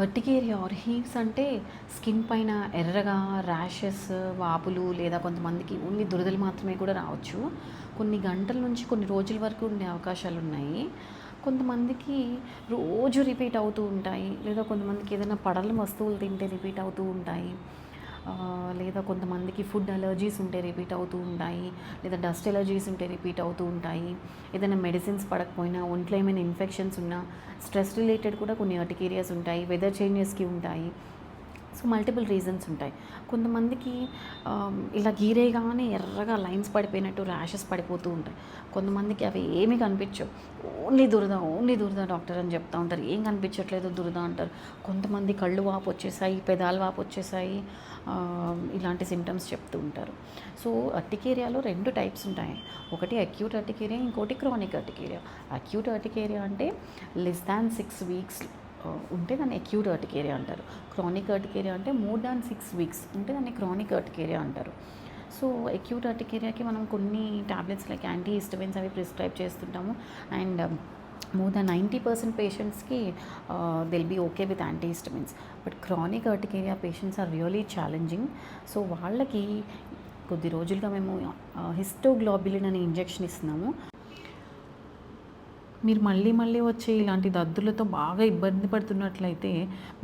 వర్టికేరియా are హీవ్స్ అంటే skin పైన ఎర్రగా ర్యాషెస్ వాపులు లేదా కొంతమందికి ఓన్లీ దురదలు మాత్రమే కూడా రావచ్చు. కొన్ని గంటల నుంచి కొన్ని రోజుల వరకు ఉండే అవకాశాలు ఉన్నాయి కొంతమందికి రోజు రిపీట్ అవుతూ ఉంటాయి. లేదా కొంతమందికి ఏదైనా పడల వస్తువులు తింటే రిపీట్ అవుతూ ఉంటాయి. లేదా కొంతమందికి ఫుడ్ అలర్జీస్ ఉంటే రిపీట్ అవుతూ ఉంటాయి లేదా డస్ట్ ఎలర్జీస్ ఉంటే రిపీట్ అవుతూ ఉంటాయి. ఏదైనా మెడిసిన్స్ పడకపోయినా ఒంట్లో ఏమైనా ఇన్ఫెక్షన్స్ ఉన్నా స్ట్రెస్ రిలేటెడ్ కూడా కొన్ని అర్టికేరియాస్ ఉంటాయి వెదర్ చేంజెస్కి ఉంటాయి. సో మల్టిపుల్ రీజన్స్ ఉంటాయి. కొంతమందికి ఇలా గీరేగానే ఎర్రగా లైన్స్ పడిపోయినట్టు ర్యాషెస్ పడిపోతూ ఉంటాయి. కొంతమందికి అవి ఏమీ కనిపించవు. ఓన్లీ దురద ఓన్లీ దురద డాక్టర్ అని చెప్తా ఉంటారు. ఏం కనిపించట్లేదు దురద అంటారు. కొంతమంది కళ్ళు వాపు వచ్చేసాయి పెదాలు వాపు వచ్చేసాయి ఇలాంటి సిమ్టమ్స్ చెప్తూ ఉంటారు. సో అర్టికేరియాలో రెండు టైప్స్ ఉంటాయి. ఒకటి అక్యూట్ అర్టికేరియా ఇంకోటి క్రానిక్ అర్టికేరియా అక్యూట్ అర్టికేరియా అంటే లెస్ దాన్ సిక్స్ వీక్స్ ఉంటే దాన్ని అక్యూట్ అర్టికేరియా అంటారు. క్రానిక్ అర్టికేరియా అంటే మోర్ దాన్ సిక్స్ వీక్స్ ఉంటే దాన్ని క్రానిక్ అర్టికేరియా అంటారు. సో అక్యూట్ అర్టికేరియాకి మనం కొన్ని టాబ్లెట్స్ లైక్ యాంటీ హిస్టమిన్స్ అవి ప్రిస్క్రైబ్ చేస్తుంటాము. And more than ninety percent పేషెంట్స్కి will be okay with antihistamines but chronic urticaria patients are really challenging so వాళ్ళకి కొద్ది రోజులుగా మేము హిస్టోగ్లోబిలిన్ అనే ఇంజెక్షన్ ఇస్తున్నాము. మీరు మళ్ళీ మళ్ళీ వచ్చే ఇలాంటి దద్దులతో బాగా ఇబ్బంది పడుతున్నట్లయితే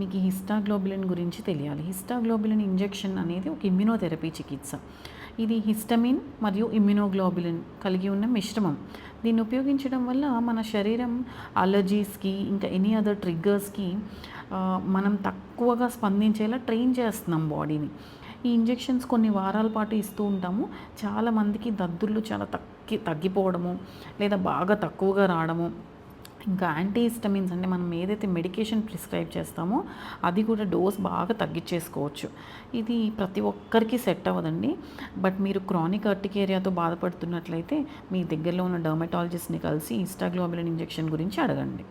మీకు హిస్టాగ్లోబులిన్ గురించి తెలియాలి. హిస్టాగ్లోబులిన్ ఇంజెక్షన్ అనేది ఒక ఇమ్యునోథెరపీ చికిత్స. ఇది హిస్టమిన్ మరియు ఇమ్యునోగ్లోబులిన్ కలిగి ఉన్న మిశ్రమం. దీన్ని ఉపయోగించడం వల్ల మన శరీరం అలర్జీస్కి ఇంకా ఎనీ అదర్ ట్రిగ్గర్స్కి మనం తక్కువగా స్పందించేలా ట్రైన్ చేస్తున్నాం బాడీని. ఈ ఇంజెక్షన్స్ కొన్ని వారాల పాటు ఇస్తూ ఉంటాము. చాలామందికి దద్దుర్లు చాలా తగ్గి తగ్గిపోవడము లేదా బాగా తక్కువగా రావడము. ఇంకా యాంటీ హిస్టమిన్స్ అంటే మనం ఏదైతే మెడికేషన్ ప్రిస్క్రైబ్ చేస్తామో అది కూడా డోస్ బాగా తగ్గించేసుకోవచ్చు ఇది ప్రతి ఒక్కరికి సెట్ అవ్వదండి. బట్ మీరు క్రానిక్ అర్టికేరియాతో బాధపడుతున్నట్లయితే మీ దగ్గరలో ఉన్న డర్మటాలజిస్ట్ని కలిసి ఇన్స్టాగ్లోబులిన్ ఇంజెక్షన్ గురించి అడగండి.